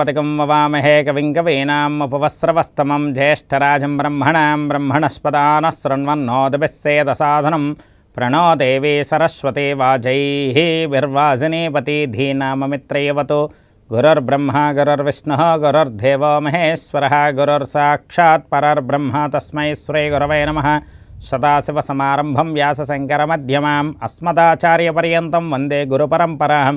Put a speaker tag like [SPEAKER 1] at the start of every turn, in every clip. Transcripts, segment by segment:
[SPEAKER 1] ఓం వవామహే కవిం కవీనాముపవస్రవస్తమం జ్యేష్ఠరాజం బ్రహ్మణాం బ్రహ్మణస్పదాన శృణ్వన్నోదభిస్సేదసాధనం ప్రణో దేవీ సరస్వతి వాజై విర్వాజినీపతి ధీనామమిత్రయవతు గురుర్బ్రహ్మ గురుర్విష్ణు గురుర్దేవో మహేశ్వర గురుర్సాక్షాత్ పరర్బ్రహ్మ తస్మై శ్రీ గురవై నమ సదాశివసమారంభం వ్యాసశంకరమధ్యమాం అస్మదాచార్యపర్యంతం వందే గురుపరంపరాం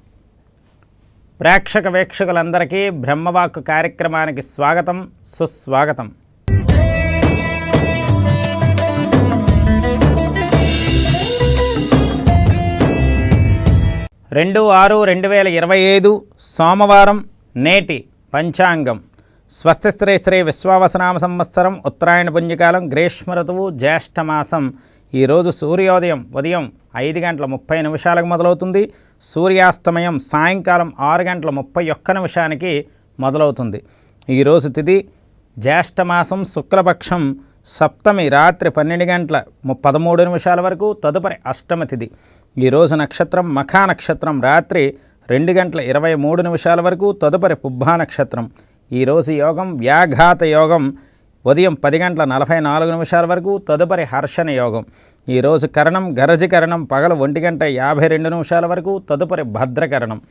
[SPEAKER 1] ప్రేక్షక వీక్షకులందరికీ బ్రహ్మవాక్ కార్యక్రమానికి స్వాగతం సుస్వాగతం. రెండు ఆరు రెండు వేల ఇరవై ఐదు సోమవారం నేటి పంచాంగం. స్వస్తి శ్రీ శ్రీ విశ్వావసనామ సంవత్సరం ఉత్తరాయణ పుణ్యకాలం గ్రీష్మ ఋతువు జ్యేష్ఠమాసం ఈరోజు సూర్యోదయం ఉదయం ఐదు గంటల ముప్పై నిమిషాలకు మొదలవుతుంది. సూర్యాస్తమయం సాయంకాలం ఆరు గంటల ముప్పై ఒక్క నిమిషానికి మొదలవుతుంది. ఈరోజు తిథి జ్యేష్ఠమాసం శుక్లపక్షం సప్తమి రాత్రి పన్నెండు గంటల పదమూడు నిమిషాల వరకు తదుపరి అష్టమ తిథి ఈరోజు నక్షత్రం మఖా నక్షత్రం రాత్రి రెండు గంటల ఇరవై మూడు నిమిషాల వరకు తదుపరి పుబ్బా నక్షత్రం. ఈరోజు యోగం వ్యాఘాత యోగం ఉదయం పది గంటల నలభై నాలుగు నిమిషాల వరకు తదుపరి హర్షణ యోగం. ఈరోజు కరణం గరజకరణం పగల ఒంటి గంట యాభై రెండు నిమిషాల వరకు తదుపరి భద్రకరణం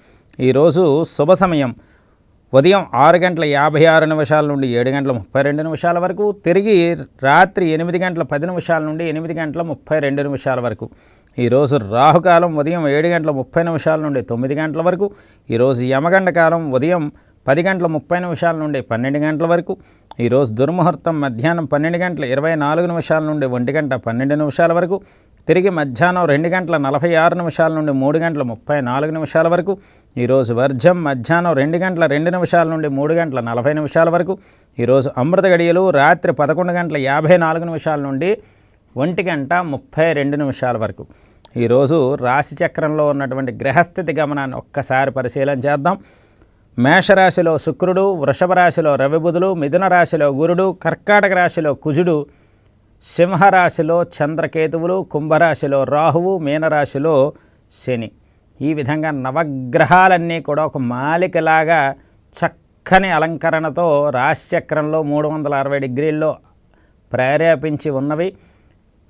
[SPEAKER 1] ఈరోజు శుభ సమయం. ఉదయం ఆరు గంటల యాభై ఆరు నిమిషాల నుండి ఏడు గంటల ముప్పై రెండు నిమిషాల వరకు తిరిగి రాత్రి ఎనిమిది గంటల పది నిమిషాల నుండి ఎనిమిది గంటల ముప్పై రెండు నిమిషాల వరకు. ఈరోజు రాహుకాలం ఉదయం ఏడు గంటల ముప్పై నిమిషాల నుండి తొమ్మిది గంటల వరకు. ఈరోజు యమగండ కాలం ఉదయం పది గంటల ముప్పై నిమిషాల నుండి పన్నెండు గంటల వరకు ఈరోజు దుర్ముహూర్తం మధ్యాహ్నం పన్నెండు గంటల ఇరవై నాలుగు నిమిషాల నుండి ఒంటి గంట పన్నెండు నిమిషాల వరకు తిరిగి మధ్యాహ్నం రెండు గంటల నలభై ఆరు నిమిషాల నుండి మూడు గంటల ముప్పై నాలుగు నిమిషాల వరకు ఈరోజు వర్జం మధ్యాహ్నం రెండు గంటల రెండు నిమిషాల నుండి మూడు గంటల నలభై నిమిషాల వరకు ఈరోజు అమృత గడియలు రాత్రి పదకొండు గంటల యాభై నాలుగు నిమిషాల నుండి ఒంటి గంట ముప్పై రెండు నిమిషాల వరకు. ఈరోజు రాశి చక్రంలో ఉన్నటువంటి గ్రహస్థితి గమనాన్ని ఒక్కసారి పరిశీలన చేద్దాం. మేషరాశిలో శుక్రుడు వృషభ రాశిలో రవిబుధులు మిథున రాశిలో గురుడు కర్కాటక రాశిలో కుజుడు సింహరాశిలో చంద్రకేతువులు కుంభరాశిలో రాహువు మీనరాశిలో శని. ఈ విధంగా నవగ్రహాలన్నీ కూడా ఒక మాలికలాగా చక్కని అలంకరణతో రాశిచక్రంలో మూడు వందల అరవై డిగ్రీల్లో ప్రేరేపించి ఉన్నవి.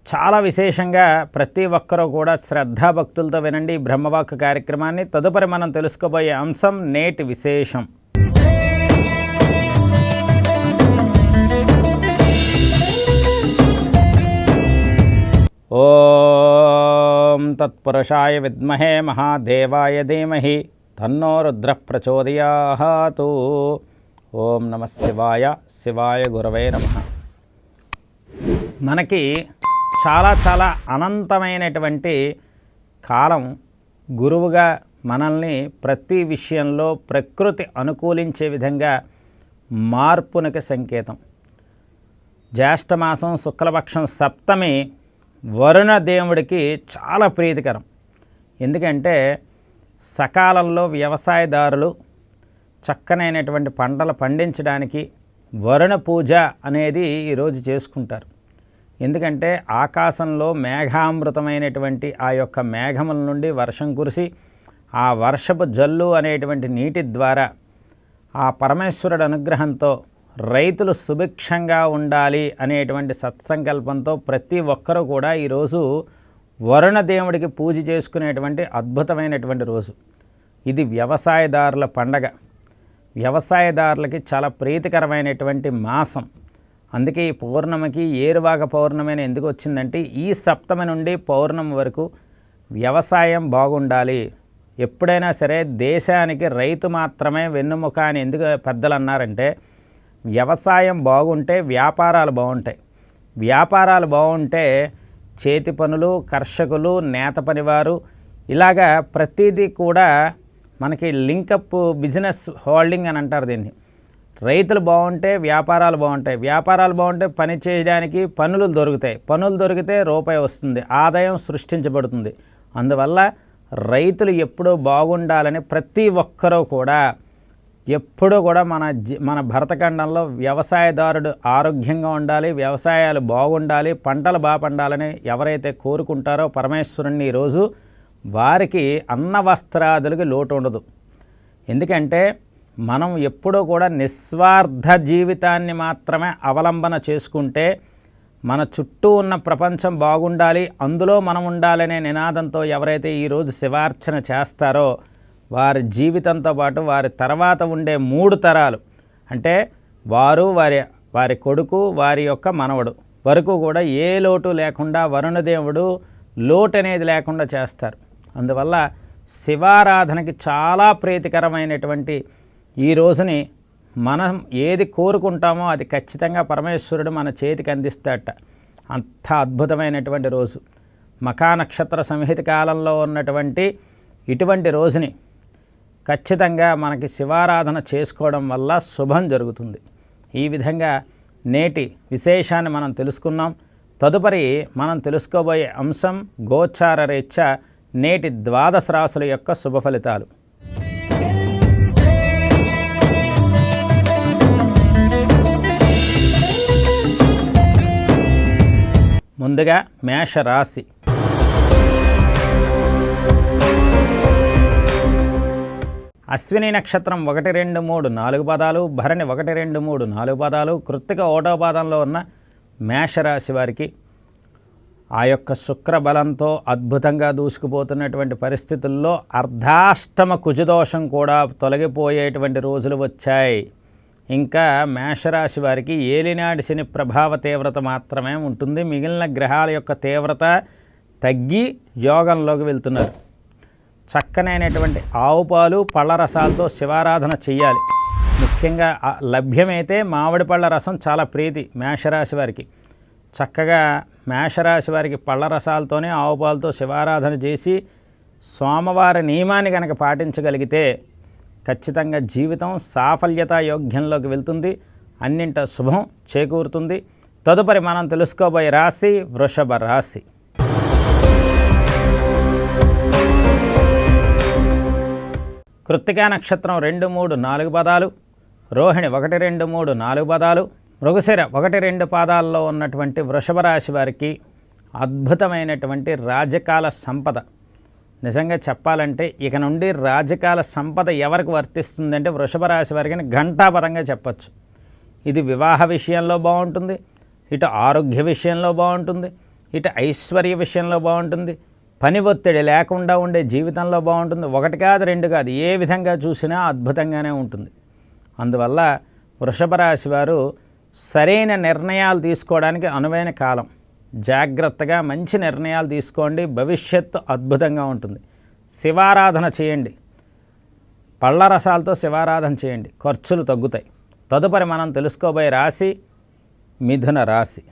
[SPEAKER 1] చాలా విశేషంగా ప్రతి ఒక్కరూ కూడా శ్రద్ధాభక్తులతో వినండి. బ్రహ్మవాక్ కార్యక్రమాన్ని తదుపరి మనం తెలుసుకోబోయే అంశం నేటి విశేషం. ఓం తత్పురుషాయ విద్మహే మహాదేవాయ ధీమహి తన్నో రుద్ర ప్రచోదయాతు ఓం నమ శివాయ శివాయ గురవే నమ. మనకి చాలా చాలా అనంతమైనటువంటి కాలం గురువుగా మనల్ని ప్రతి విషయంలో ప్రకృతి అనుకూలించే విధంగా మార్పునకు సంకేతం. జ్యేష్ఠమాసం శుక్లపక్షం సప్తమి వరుణ దేవుడికి చాలా ప్రీతికరం. ఎందుకంటే సకాలంలో వ్యవసాయదారులు చక్కనైనటువంటి పంటలు పండించడానికి వరుణ పూజ అనేది ఈరోజు చేసుకుంటారు. ఎందుకంటే ఆకాశంలో మేఘామృతమైనటువంటి ఆ యొక్క మేఘముల నుండి వర్షం కురిసి ఆ వర్షపు జల్లు అనేటువంటి నీటి ద్వారా ఆ పరమేశ్వరుడు అనుగ్రహంతో రైతులు సుభిక్షంగా ఉండాలి అనేటువంటి సత్సంకల్పంతో ప్రతి ఒక్కరూ కూడా ఈరోజు వరుణ దేవుడికి పూజ చేసుకునేటువంటి అద్భుతమైనటువంటి రోజు. ఇది వ్యవసాయదారుల పండగ. వ్యవసాయదారులకి చాలా ప్రీతికరమైనటువంటి మాసం. అందుకే ఈ పౌర్ణమికి ఏరువాక పౌర్ణమి అని ఎందుకు వచ్చిందంటే ఈ సప్తమి నుండి పౌర్ణమి వరకు వ్యవసాయం బాగుండాలి. ఎప్పుడైనా సరే దేశానికి రైతు మాత్రమే వెన్నుముక అని ఎందుకు పెద్దలు అన్నారంటే వ్యవసాయం బాగుంటే వ్యాపారాలు బాగుంటాయి. వ్యాపారాలు బాగుంటే చేతి పనులు కర్షకులు నేత పనివారు ఇలాగా ప్రతిదీ కూడా మనకి లింకప్ బిజినెస్ హోల్డింగ్ అని అంటారు దీన్ని. రైతులు బాగుంటే వ్యాపారాలు బాగుంటాయి. వ్యాపారాలు బాగుంటే పని చేయడానికి పనులు దొరుకుతాయి. పనులు దొరికితే రూపాయి వస్తుంది. ఆదాయం సృష్టించబడుతుంది. అందువల్ల రైతులు ఎప్పుడూ బాగుండాలని ప్రతి ఒక్కరూ కూడా ఎప్పుడూ కూడా మన మన భరతఖండంలో వ్యవసాయదారుడు ఆరోగ్యంగా ఉండాలి వ్యవసాయాలు బాగుండాలి పంటలు బాగా పండాలని ఎవరైతే కోరుకుంటారో పరమేశ్వరుణ్ణి ఈరోజు వారికి అన్న వస్త్రాదులకి లోటు ఉండదు. ఎందుకంటే మనం ఎప్పుడూ కూడా నిస్వార్థ జీవితాన్ని మాత్రమే అవలంబన చేసుకుంటే మన చుట్టూ ఉన్న ప్రపంచం బాగుండాలి అందులో మనం ఉండాలనే నినాదంతో ఎవరైతే ఈరోజు శివార్చన చేస్తారో వారి జీవితంతో పాటు వారి తర్వాత ఉండే మూడు తరాలు. అంటే వారు వారి వారి కొడుకు వారి యొక్క మనవడు. వరకు కూడా ఏ లోటు లేకుండా వరుణదేవుడు లోటు అనేది లేకుండా చేస్తారు. అందువల్ల శివారాధనకి చాలా ప్రీతికరమైనటువంటి ఈ రోజుని మనం ఏది కోరుకుంటామో అది ఖచ్చితంగా పరమేశ్వరుడు మన చేతికి అందిస్తాట అంత అద్భుతమైనటువంటి రోజు. మకా నక్షత్ర సంహిత కాలంలో ఉన్నటువంటి ఇటువంటి రోజుని ఖచ్చితంగా మనకి శివారాధన చేసుకోవడం వల్ల శుభం జరుగుతుంది. ఈ విధంగా నేటి విశేషాన్ని మనం తెలుసుకున్నాం. తదుపరి మనం తెలుసుకోబోయే అంశం గోచార రీత్యా నేటి ద్వాదశ రాశుల యొక్క శుభ ఫలితాలు. ముందుగా మేష రాశి. అశ్విని నక్షత్రం ఒకటి రెండు మూడు నాలుగు పదాలు భరణి ఒకటి రెండు మూడు నాలుగు పదాలు కృత్తిక ఓటో పాదంలో ఉన్న మేషరాశి వారికి ఆ యొక్క శుక్ర బలంతో అద్భుతంగా దూసుకుపోతున్నటువంటి పరిస్థితుల్లో అర్ధాష్టమ కుజదోషం కూడా తొలగిపోయేటువంటి రోజులు వచ్చాయి. ఇంకా మేషరాశి వారికి ఏలినాడి శని ప్రభావ తీవ్రత మాత్రమే ఉంటుంది. మిగిలిన గ్రహాల యొక్క తీవ్రత తగ్గి యోగంలోకి వెళ్తున్నారు. చక్కనైనటువంటి ఆవు పాలు పళ్ళ రసాలతో శివారాధన చేయాలి ముఖ్యంగా లభ్యమైతే మామిడి పళ్ళ రసం చాలా ప్రీతి మేషరాశి వారికి. చక్కగా మేషరాశి వారికి పళ్ళ రసాలతోనే ఆవు పాలతో శివారాధన చేసి సోమవార నియమాన్ని కనుక పాటించగలిగితే ఖచ్చితంగా జీవితం సాఫల్యత యోగ్యంలోకి వెళ్తుంది. అన్నింట శుభం చేకూరుతుంది. తదుపరి మనం తెలుసుకోబోయే రాశి వృషభ రాశి. కృత్తికా నక్షత్రం రెండు మూడు నాలుగు పదాలు. రోహిణి ఒకటి రెండు మూడు నాలుగు పదాలు. మృగశిర ఒకటి రెండు పాదాల్లో ఉన్నటువంటి వృషభ రాశి వారికి అద్భుతమైనటువంటి రాజకాల సంపద. నిజంగా చెప్పాలంటే ఇక నుండి రాజకాల సంపద ఎవరికి వర్తిస్తుందంటే వృషభ రాశి వారికి ఘంటాపదంగా చెప్పచ్చు. ఇది వివాహ విషయంలో బాగుంటుంది ఇటు ఆరోగ్య విషయంలో బాగుంటుంది ఇటు ఐశ్వర్య విషయంలో బాగుంటుంది పని ఒత్తిడి లేకుండా ఉండే జీవితంలో బాగుంటుంది. ఒకటి కాదు రెండు కాదు ఏ విధంగా చూసినా అద్భుతంగానే ఉంటుంది. అందువల్ల వృషభ రాశి వారు సరైన నిర్ణయాలు తీసుకోవడానికి అనువైన కాలం. జాగ్రత్తగా మంచి నిర్ణయాలు తీసుకోండి. భవిష్యత్తు అద్భుతంగా ఉంటుంది. శివారాధన చేయండి. పళ్ళ రసాలతో శివారాధన చేయండి. ఖర్చులు తగ్గుతాయి. తదుపరి మనం తెలుసుకోబోయే రాశి మిథున రాశి.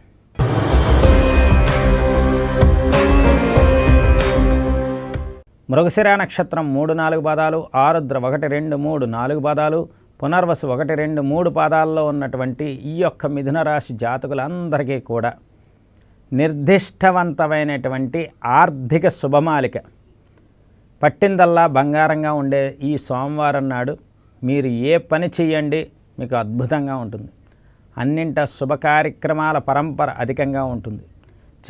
[SPEAKER 1] మృగశిరా నక్షత్రం మూడు నాలుగు పాదాలు ఆరుద్ర ఒకటి రెండు మూడు నాలుగు పాదాలు పునర్వసు ఒకటి రెండు మూడు పాదాల్లో ఉన్నటువంటి ఈ యొక్క మిథున రాశి జాతకులందరికీ కూడా నిర్దిష్టవంతమైనటువంటి ఆర్థిక శుభమాలిక. పట్టిందల్లా బంగారంగా ఉండే ఈ సోమవారం నాడు మీరు ఏ పని చేయండి మీకు అద్భుతంగా ఉంటుంది. అన్నింట శుభ కార్యక్రమాల పరంపర అధికంగా ఉంటుంది.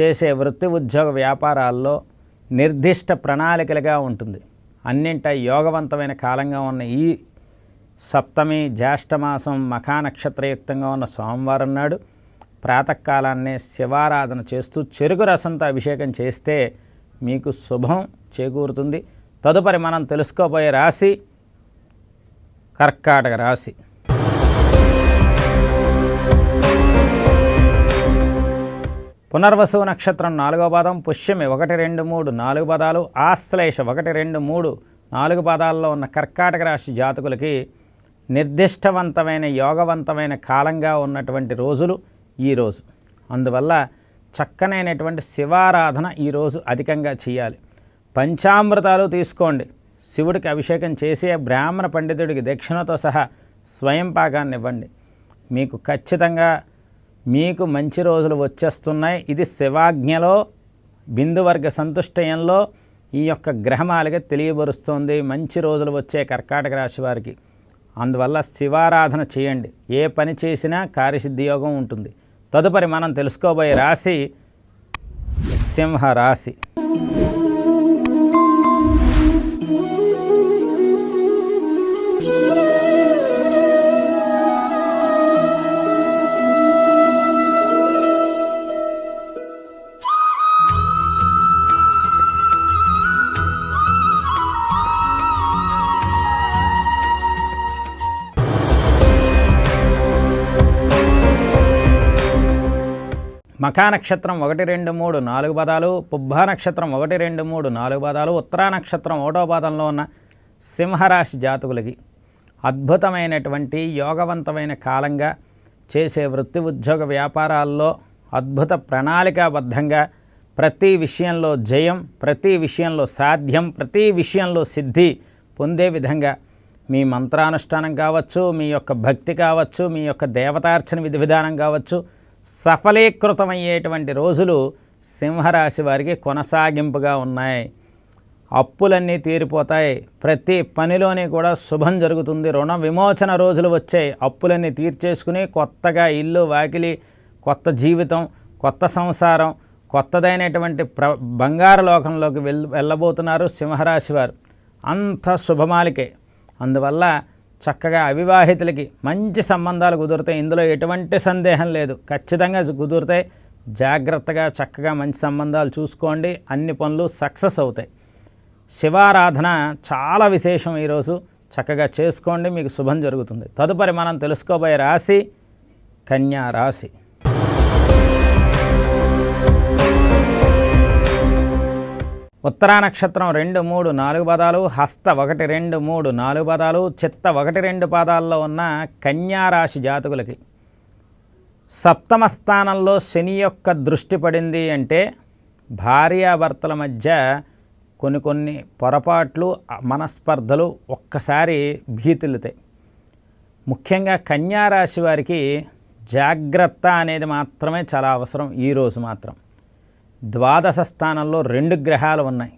[SPEAKER 1] చేసే వృత్తి ఉద్యోగ వ్యాపారాల్లో నిర్దిష్ట ప్రణాళికలుగా ఉంటుంది. అన్నింట యోగవంతమైన కాలంగా ఉన్న ఈ సప్తమి జ్యేష్ఠమాసం మఖా నక్షత్రయుక్తంగా ఉన్న సోమవారం నాడు ప్రాతకాలాన్నే శివారాధన చేస్తూ చెరుకు రసంతో అభిషేకం చేస్తే మీకు శుభం చేకూరుతుంది. తదుపరి మనం తెలుసుకోబోయే రాశి కర్కాటక రాశి. పునర్వసు నక్షత్రం నాలుగో పాదం పుష్యమి ఒకటి రెండు మూడు నాలుగు పదాలు ఆశ్లేష ఒకటి రెండు మూడు నాలుగు పదాల్లో ఉన్న కర్కాటక రాశి జాతకులకి నిర్దిష్టవంతమైన యోగవంతమైన కాలంగా ఉన్నటువంటి రోజులు. ఈరోజు. అందువల్ల చక్కనైనటువంటి శివారాధన ఈరోజు అధికంగా చేయాలి. పంచామృతాలు తీసుకోండి. శివుడికి అభిషేకం చేసే బ్రాహ్మణ పండితుడికి దక్షిణతో సహా స్వయం పాకాన్ని ఇవ్వండి. మీకు ఖచ్చితంగా మీకు మంచి రోజులు వచ్చేస్తున్నాయి. ఇది శివాజ్ఞలో బిందువర్గ సంతుష్టయంలో ఈ యొక్క గ్రహమాలిక తెలియబరుస్తోంది. మంచి రోజులు వచ్చే కర్కాటక రాశి వారికి. అందువల్ల శివారాధన చేయండి. ఏ పని చేసినా కార్యసిద్ధి యోగం ఉంటుంది. తదుపరి మనం తెలుసుకోబోయే రాశి సింహ రాశి మఖా నక్షత్రం ఒకటి రెండు మూడు నాలుగు పదాలు పుబ్బా నక్షత్రం ఒకటి రెండు మూడు నాలుగు పదాలు ఉత్తరా నక్షత్రం ఒకటో పాదంలో ఉన్న సింహరాశి జాతకులకి అద్భుతమైనటువంటి యోగవంతమైన కాలంగా చేసే వృత్తి ఉద్యోగ వ్యాపారాల్లో అద్భుత ప్రణాళికాబద్ధంగా ప్రతి విషయంలో జయం ప్రతి విషయంలో సాధ్యం ప్రతి విషయంలో సిద్ధి పొందే విధంగా మీ మంత్రానుష్ఠానం కావచ్చు మీ యొక్క భక్తి కావచ్చు మీ యొక్క దేవతార్చన విధి విధానం కావచ్చు సఫలీకృతమయ్యేటువంటి రోజులు సింహరాశి వారికి కొనసాగింపుగా ఉన్నాయి. అప్పులన్నీ తీరిపోతాయి. ప్రతి పనిలోని కూడా శుభం జరుగుతుంది. రుణ విమోచన రోజులు వచ్చాయి. అప్పులన్నీ తీర్చేసుకుని కొత్తగా ఇల్లు వాకిలి కొత్త జీవితం కొత్త సంసారం కొత్తదైనటువంటి ప్ర బంగారు లోకంలోకి వెళ్ళబోతున్నారు సింహరాశి వారు. అంత శుభమాలికే. అందువల్ల చక్కగా అవివాహితులకి మంచి సంబంధాలు కుదురుతాయి. ఇందులో ఎటువంటి సందేహం లేదు. ఖచ్చితంగా కుదురుతాయి. జాగ్రత్తగా చక్కగా మంచి సంబంధాలు చూసుకోండి. అన్ని పనులు సక్సెస్ అవుతాయి. శివారాధన చాలా విశేషం ఈరోజు. చక్కగా చేసుకోండి. మీకు శుభం జరుగుతుంది. తదుపరి మనం తెలుసుకోబోయే రాశి కన్యా రాశి. ఉత్తరా నక్షత్రం రెండు మూడు నాలుగు పదాలు హస్త ఒకటి రెండు మూడు నాలుగు పదాలు చిత్త ఒకటి రెండు పాదాల్లో ఉన్న కన్యారాశి జాతకులకి. సప్తమ స్థానంలో శని యొక్క దృష్టి పడింది అంటే భార్యాభర్తల మధ్య కొన్ని కొన్ని పొరపాట్లు మనస్పర్ధలు ఒక్కసారి భీతిల్లుతాయి. ముఖ్యంగా కన్యారాశి వారికి జాగ్రత్త అనేది మాత్రమే చాలా అవసరం ఈరోజు మాత్రం. ద్వాదశ స్థానంలో రెండు గ్రహాలు ఉన్నాయి.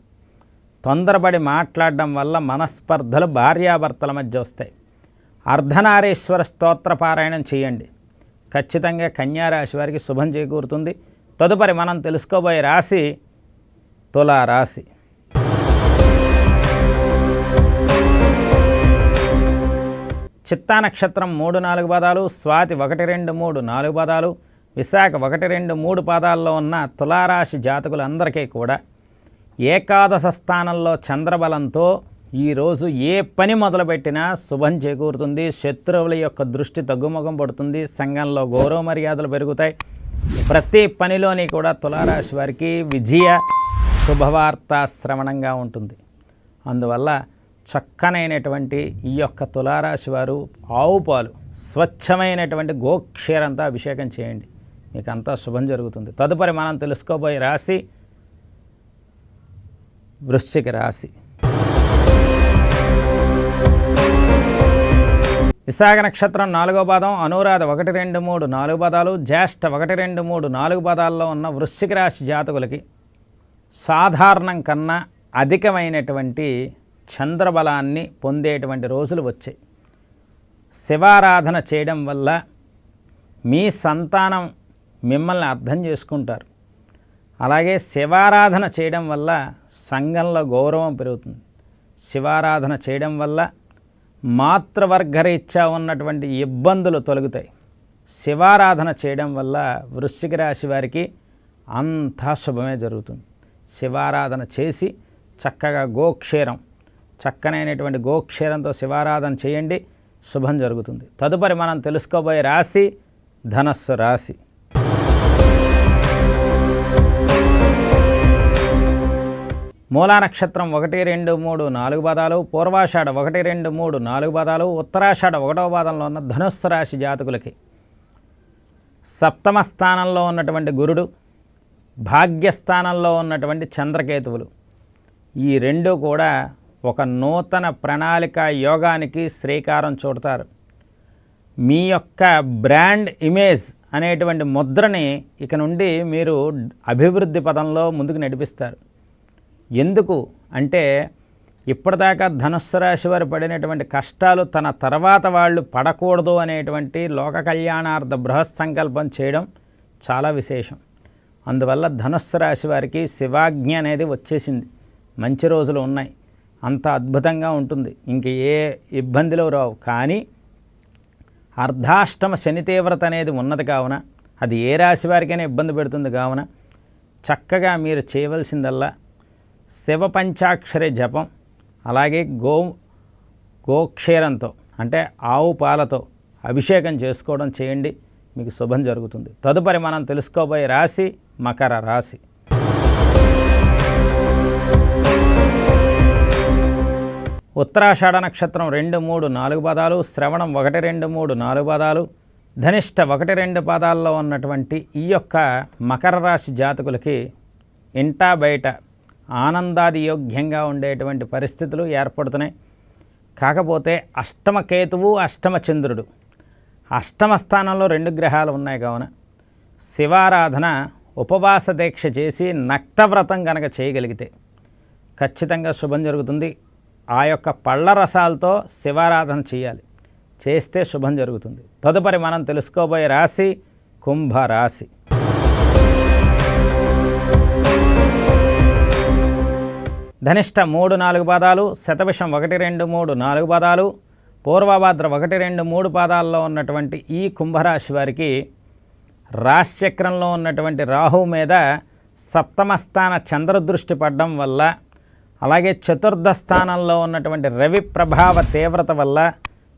[SPEAKER 1] తొందరపడి మాట్లాడడం వల్ల మనస్పర్ధలు భార్యాభర్తల మధ్య వస్తాయి. అర్ధనారీశ్వర స్తోత్ర పారాయణం చేయండి. ఖచ్చితంగా కన్యారాశి వారికి శుభం చేకూరుతుంది. తదుపరి మనం తెలుసుకోబోయే రాశి తులారాశి. చిత్తా నక్షత్రం మూడు నాలుగు పదాలు స్వాతి ఒకటి రెండు మూడు నాలుగు పదాలు విశాఖ ఒకటి రెండు మూడు పాదాల్లో ఉన్న తులారాశి జాతకులందరికీ కూడా ఏకాదశ స్థానంలో చంద్రబలంతో ఈరోజు ఏ పని మొదలుపెట్టినా శుభం చేకూరుతుంది. శత్రువుల యొక్క దృష్టి తగ్గుముఖం పడుతుంది. సంఘంలో గౌరవ మర్యాదలు పెరుగుతాయి. ప్రతి పనిలోని కూడా తులారాశి వారికి విజయ శుభవార్త శ్రవణంగా ఉంటుంది. అందువల్ల చక్కనైనటువంటి ఈ యొక్క తులారాశి వారు ఆవు పాలు స్వచ్ఛమైనటువంటి గోక్షీరంతా అభిషేకం చేయండి. మీకు అంతా శుభం జరుగుతుంది. తదుపరి మనం తెలుసుకోబోయే రాశి వృశ్చిక రాశి. విశాఖ నక్షత్రం నాలుగో పాదం అనురాధ ఒకటి రెండు మూడు నాలుగు పదాలు జ్యేష్ఠ ఒకటి రెండు మూడు నాలుగు పదాల్లో ఉన్న వృశ్చిక రాశి జాతకులకి సాధారణం కన్నా అధికమైనటువంటి చంద్రబలాన్ని పొందేటువంటి రోజులు వచ్చాయి. శివారాధన చేయడం వల్ల మీ సంతానం మిమ్మల్ని అర్థం చేసుకుంటారు. అలాగే శివారాధన చేయడం వల్ల సంఘంలో గౌరవం పెరుగుతుంది. శివారాధన చేయడం వల్ల మాతృవర్గరీత్యా ఉన్నటువంటి ఇబ్బందులు తొలగుతాయి. శివారాధన చేయడం వల్ల వృశ్చిక రాశి వారికి అంతా శుభమే జరుగుతుంది. శివారాధన చేసి చక్కగా గోక్షీరం చక్కనైనటువంటి గోక్షీరంతో శివారాధన చేయండి శుభం జరుగుతుంది. తదుపరి మనం తెలుసుకోబోయే రాశి ధనస్సు రాశి. మూలా నక్షత్రం ఒకటి రెండు మూడు నాలుగు పదాలు పూర్వాషాఢ ఒకటి రెండు మూడు నాలుగు పదాలు ఉత్తరాషాఢ ఒకటవ పాదంలో ఉన్న ధనుస్సు రాశి జాతకులకి. సప్తమ స్థానంలో ఉన్నటువంటి గురుడు భాగ్యస్థానంలో ఉన్నటువంటి చంద్రకేతువులు. ఈ రెండు కూడా ఒక నూతన ప్రణాళిక యోగానికి శ్రీకారం చుడతారు. మీ యొక్క బ్రాండ్ ఇమేజ్ అనేటువంటి ముద్రని ఇక నుండి మీరు అభివృద్ధి పదంలో ముందుకు నడిపిస్తారు. ఎందుకు? అంటే ఇప్పటిదాకా ధనుస్సు రాశి వారు పడినటువంటి కష్టాలు తన తర్వాత వాళ్ళు పడకూడదు అనేటువంటి లోక కళ్యాణార్థ బృహత్ సంకల్పం చేయడం చాలా విశేషం. అందువల్ల ధనుస్సు రాశి వారికి శివాజ్ఞ అనేది వచ్చేసింది. మంచి రోజులు ఉన్నాయి. అంత అద్భుతంగా ఉంటుంది. ఇంక ఏ ఇబ్బందులు రావు. కానీ అర్ధాష్టమ శని తీవ్రత అనేది ఉన్నది కావున అది ఏ రాశి వారికైనా ఇబ్బంది పెడుతుంది కావున చక్కగా మీరు చేయవలసిందల్లా శివ పంచాక్షరి జపం అలాగే గో గోక్షీరంతో అంటే ఆవు పాలతో అభిషేకం చేసుకోవడం చేయండి మీకు శుభం జరుగుతుంది. తదుపరి మనం తెలుసుకోబోయే రాశి మకర రాశి. ఉత్తరాషాఢ నక్షత్రం రెండు మూడు నాలుగు పదాలు శ్రవణం ఒకటి రెండు మూడు నాలుగు పదాలు ధనిష్ట ఒకటి రెండు పదాల్లో ఉన్నటువంటి ఈ యొక్క మకర రాశి జాతకులకి ఇంటా బయట ఆనందాది యోగ్యంగా ఉండేటువంటి పరిస్థితులు ఏర్పడుతున్నాయి. కాకపోతే అష్టమ కేతువు అష్టమ చంద్రుడు. అష్టమ స్థానంలో రెండు గ్రహాలు ఉన్నాయి కావున. శివారాధన ఉపవాస దీక్ష చేసి నక్తవ్రతం కనుక చేయగలిగితే ఖచ్చితంగా శుభం జరుగుతుంది. ఆ యొక్క పళ్ళ రసాలతో శివారాధన చేయాలి. చేస్తే శుభం జరుగుతుంది. తదుపరి మనం తెలుసుకోబోయే రాశి కుంభరాశి. ధనిష్ట మూడు నాలుగు పాదాలు శతవిషం ఒకటి రెండు మూడు నాలుగు పాదాలు పూర్వభాద్ర ఒకటి రెండు మూడు పాదాల్లో ఉన్నటువంటి ఈ కుంభరాశి వారికి రాశిచక్రంలో ఉన్నటువంటి రాహు మీద సప్తమ స్థాన చంద్రదృష్టి పడడం వల్ల అలాగే చతుర్థ స్థానంలో ఉన్నటువంటి రవి ప్రభావ తీవ్రత వల్ల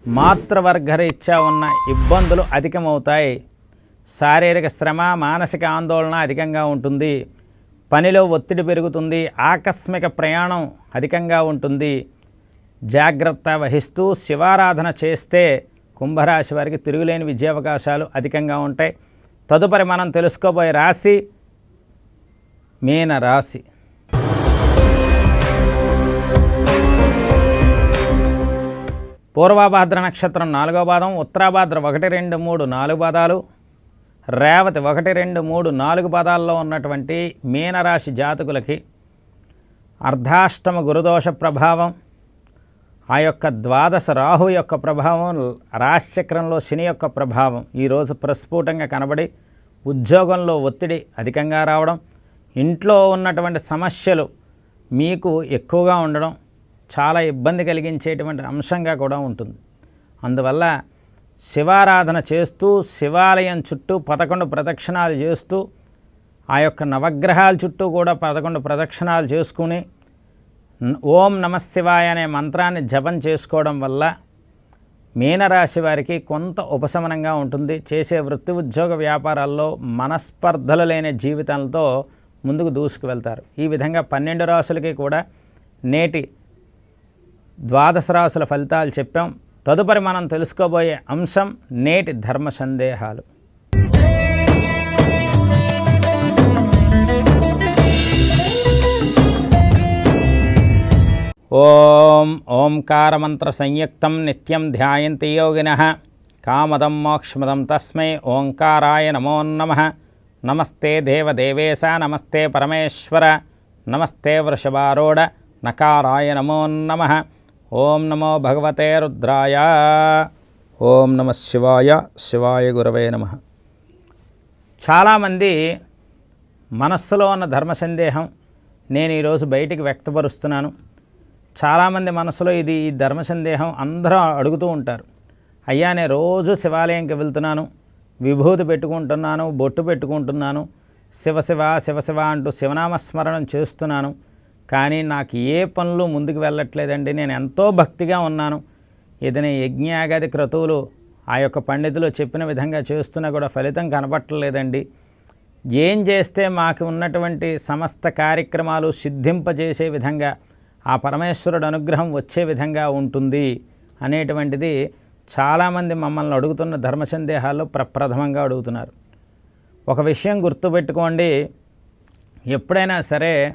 [SPEAKER 1] మాతృవర్గరీత్యా ఉన్న ఇబ్బందులు అధికమవుతాయి. శారీరక శ్రమ మానసిక ఆందోళన అధికంగా ఉంటుంది. పనిలో ఒత్తిడి పెరుగుతుంది ఆకస్మిక ప్రయాణం అధికంగా ఉంటుంది. జాగ్రత్త వహిస్తూ శివారాధన చేస్తే కుంభరాశి వారికి తిరుగులేని విజయావకాశాలు అధికంగా ఉంటాయి. తదుపరి మనం తెలుసుకోబోయే రాశి మీన రాశి. పూర్వభాద్ర నక్షత్రం నాలుగో పాదం ఉత్తరాభాద్ర ఒకటి రెండు మూడు నాలుగు పాదాలు రేవతి ఒకటి రెండు మూడు నాలుగు పదాల్లో ఉన్నటువంటి మీనరాశి జాతకులకి అర్ధాష్టమ గురుదోష ప్రభావం ఆ యొక్క ద్వాదశ రాహు యొక్క ప్రభావం రాశిచక్రంలో శని యొక్క ప్రభావం ఈరోజు ప్రస్ఫుటంగా కనబడి ఉద్యోగంలో ఒత్తిడి అధికంగా రావడం ఇంట్లో ఉన్నటువంటి సమస్యలు మీకు ఎక్కువగా ఉండడం చాలా ఇబ్బంది కలిగించేటువంటి అంశంగా కూడా ఉంటుంది. అందువల్ల శివారాధన చేస్తూ శివాలయం చుట్టూ పదకొండు ప్రదక్షిణాలు చేస్తూ ఆ యొక్క నవగ్రహాల చుట్టూ కూడా పదకొండు ప్రదక్షిణాలు చేసుకుని ఓం నమశివాయ అనే మంత్రాన్ని జపం చేసుకోవడం వల్ల మీనరాశి వారికి కొంత ఉపశమనంగా ఉంటుంది. చేసే వృత్తి ఉద్యోగ వ్యాపారాల్లో మనస్పర్ధలు లేని జీవితంతో ముందుకు దూసుకు వెళ్తారు ఈ విధంగా పన్నెండు రాసులకి కూడా నేటి ద్వాదశ రాసుల ఫలితాలు చెప్పాం. తదుపరి మనం తెలుసుకోబోయే అంశం నేటి ధర్మ సందేహాలు. ఓం ఓంకారమంత్ర సంయుక్తం నిత్యం ధ్యాయంతి యోగిన. కామదం మోక్షమదం తస్మై ఓంకారాయ నమో నమ. నమస్తే దేవదేవేశ నమస్తే పరమేశ్వర నమస్తే వృషభారూఢ నకారాయ నమో నమ. ఓం నమో భగవతే రుద్రాయ. ఓం నమ శివాయ. శివాయ గురవే నమ. చాలామంది మనస్సులో ఉన్న ధర్మ సందేహం నేను ఈరోజు బయటికి వ్యక్తపరుస్తున్నాను. చాలామంది మనసులో ఇది ఈ ధర్మ సందేహం అందరూ అడుగుతూ ఉంటారు. అయ్యా నేను రోజు శివాలయంకి వెళ్తున్నాను. విభూతి పెట్టుకుంటున్నాను బొట్టు పెట్టుకుంటున్నాను. శివ శివ శివ శివ అంటూ శివనామస్మరణం చేస్తున్నాను. కానీ నాకు ఏ పనులు ముందుకు వెళ్ళట్లేదండి. నేను ఎంతో భక్తిగా ఉన్నాను. ఏదైనా యజ్ఞాగాది క్రతువులు ఆ యొక్క పండితులు చెప్పిన విధంగా చేస్తున్నా కూడా ఫలితం కనపట్టలేదండి. ఏం చేస్తే మాకు ఉన్నటువంటి సమస్త కార్యక్రమాలు సిద్ధింపజేసే విధంగా ఆ పరమేశ్వరుడు అనుగ్రహం వచ్చే విధంగా ఉంటుంది అనేటువంటిది చాలామంది మమ్మల్ని అడుగుతున్న ధర్మ సందేహాల్లో ప్రప్రథమంగా అడుగుతున్నారు. ఒక విషయం గుర్తుపెట్టుకోండి. ఎప్పుడైనా సరే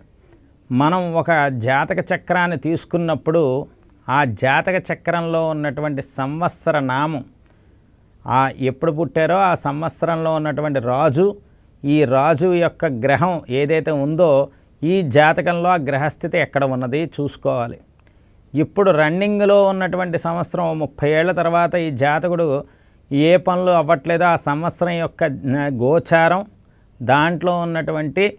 [SPEAKER 1] మనం ఒక జాతక చక్రాన్ని తీసుకున్నప్పుడు ఆ జాతక చక్రంలో ఉన్నటువంటి సంవత్సర నామం ఆ ఎప్పుడు పుట్టారో ఆ సంవత్సరంలో ఉన్నటువంటి రాజు ఈ రాజు యొక్క గ్రహం ఏదైతే ఉందో ఈ జాతకంలో ఆ గ్రహస్థితి ఎక్కడ ఉన్నది చూసుకోవాలి. ఇప్పుడు రన్నింగ్లో ఉన్నటువంటి సంవత్సరం ముప్పై ఏళ్ళ తర్వాత ఈ జాతకుడు ఏ పనులు అవ్వట్లేదో ఆ సంవత్సరం యొక్క గోచారం దాంట్లో ఉన్నటువంటి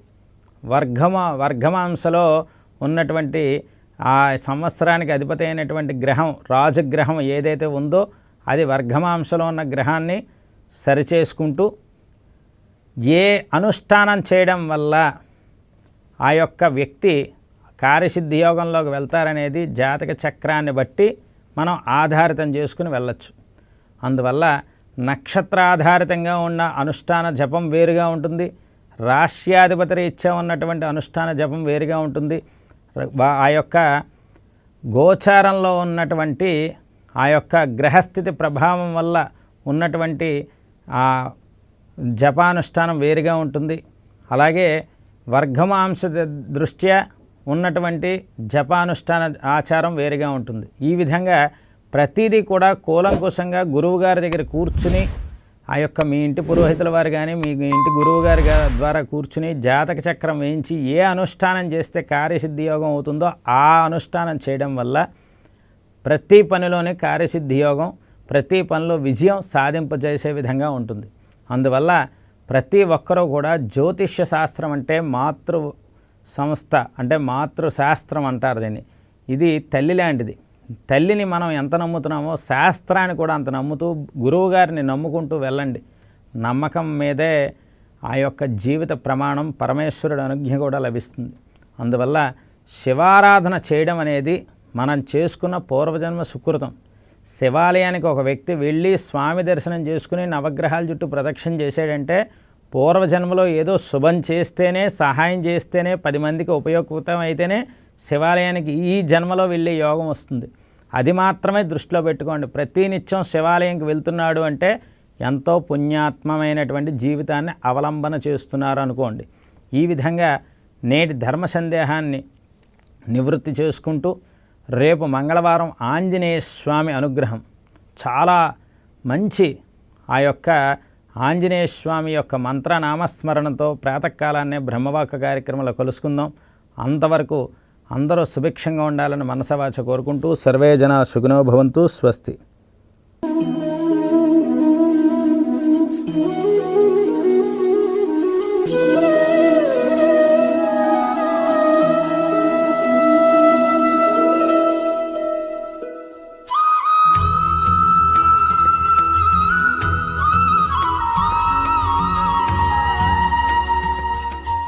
[SPEAKER 1] వర్గమ వర్గమాంసలో ఉన్నటువంటి ఆ సంవత్సరానికి అధిపతి అయినటువంటి గ్రహం రాజగ్రహం ఏదైతే ఉందో అది వర్గమాంసలో ఉన్న గ్రహాన్ని సరిచేసుకుంటూ ఏ అనుష్ఠానం చేయడం వల్ల ఆ యొక్క వ్యక్తి కార్యసిద్ధి యోగంలోకి వెళ్తారనేది జాతక చక్రాన్ని బట్టి మనం ఆధారితం చేసుకుని వెళ్ళచ్చు. అందువల్ల నక్షత్రాధారితంగా ఉన్న అనుష్ఠాన జపం వేరుగా ఉంటుంది. రాష్ట్రాధిపతి రీత్యా ఉన్నటువంటి అనుష్ఠాన జపం వేరుగా ఉంటుంది. ఆ యొక్క గోచారంలో ఉన్నటువంటి ఆ యొక్క గ్రహస్థితి ప్రభావం వల్ల ఉన్నటువంటి ఆ జపానుష్ఠానం వేరుగా ఉంటుంది. అలాగే వర్గమాంశ దృష్ట్యా ఉన్నటువంటి జపానుష్ఠాన ఆచారం వేరుగా ఉంటుంది. ఈ విధంగా ప్రతిదీ కూడా కూలంకుశంగా గురువు గారి దగ్గర కూర్చుని ఆ యొక్క మీ ఇంటి పురోహితుల వారు కానీ మీ ఇంటి గురువు గారి ద్వారా కూర్చుని జాతక చక్రం వేయించి ఏ అనుష్ఠానం చేస్తే కార్యసిద్ధి యోగం అవుతుందో ఆ అనుష్ఠానం చేయడం వల్ల ప్రతి పనిలోనే కార్యసిద్ధి యోగం ప్రతి పనిలో విజయం సాధింపజేసే విధంగా ఉంటుంది. అందువల్ల ప్రతి ఒక్కరూ కూడా జ్యోతిష్య శాస్త్రం అంటే మాతృ సంస్థ అంటే మాతృ శాస్త్రం అంటారు దీన్ని. ఇది తల్లి లాంటిది. తల్లిని మనం ఎంత నమ్ముతున్నామో శాస్త్రాన్ని కూడా అంత నమ్ముతూ గురువు గారిని నమ్ముకుంటూ వెళ్ళండి. నమ్మకం మీదే ఆ యొక్క జీవిత ప్రమాణం పరమేశ్వరుడు అనుజ్ఞ కూడా లభిస్తుంది. అందువల్ల శివారాధన చేయడం అనేది మనం చేసుకున్న పూర్వజన్మ సుకృతం. శివాలయానికి ఒక వ్యక్తి వెళ్ళి స్వామి దర్శనం చేసుకుని నవగ్రహాల చుట్టూ ప్రదక్షిణ చేశాడంటే పూర్వజన్మలో ఏదో శుభం చేస్తేనే సహాయం చేస్తేనే పది మందికి ఉపయోగకృతం అయితేనే శివాలయానికి ఈ జన్మలో వెళ్ళే యోగం వస్తుంది. అది మాత్రమే దృష్టిలో పెట్టుకోండి. ప్రతి నిత్యం శివాలయంకి వెళ్తున్నాడు అంటే ఎంతో పుణ్యాత్మమైనటువంటి జీవితాన్ని అవలంబన చేస్తున్నారు అనుకోండి. ఈ విధంగా నేటి ధర్మ సందేహాన్ని నివృత్తి చేసుకుంటూ రేపు మంగళవారం ఆంజనేయ స్వామి అనుగ్రహం. చాలా మంచి ఆ యొక్క ఆంజనేయ స్వామి యొక్క మంత్రనామస్మరణతో ప్రాతకాలాన్నే బ్రహ్మవాక కార్యక్రమంలో కలుసుకుందాం. అంతవరకు అందరూ సుభిక్షంగా ఉండాలని మనసవాచ కోరుకుంటూ సర్వే జన సుగుణో భవంతు స్వస్తి.